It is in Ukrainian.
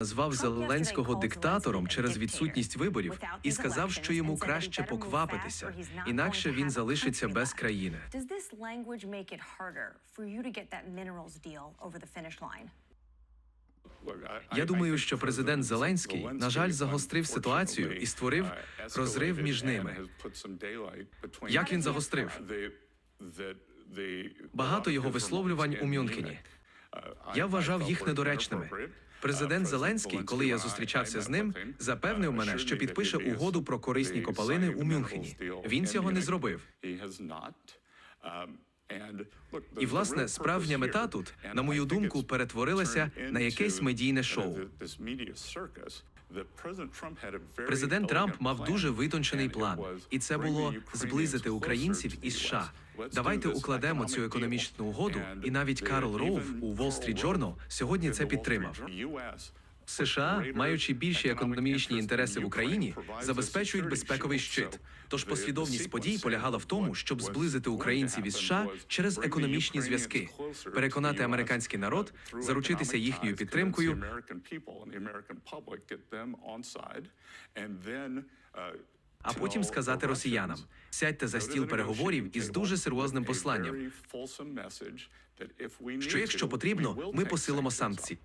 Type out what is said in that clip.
назвав Зеленського диктатором через відсутність виборів і сказав, що йому краще поквапитися, інакше він залишиться без країни. Я думаю, що президент Зеленський, на жаль, загострив ситуацію і створив розрив між ними. Як він загострив? Багато його висловлювань у Мюнхені. Я вважав їх недоречними. Президент Зеленський, коли я зустрічався з ним, запевнив мене, що підпише угоду про корисні копалини у Мюнхені. Він цього не зробив. І, власне, справжня мета тут, на мою думку, перетворилася на якесь медійне шоу. Президент Трамп мав дуже витончений план, і це було зблизити українців із США. Давайте укладемо цю економічну угоду, і навіть Карл Роув у Wall Street Journal сьогодні це підтримав. США, маючи більші економічні інтереси в Україні, забезпечують безпековий щит. Тож послідовність подій полягала в тому, щоб зблизити українців із США через економічні зв'язки, переконати американський народ, заручитися їхньою підтримкою. А потім сказати росіянам: сядьте за стіл переговорів із дуже серйозним посланням, що якщо потрібно, ми посилимо санкції.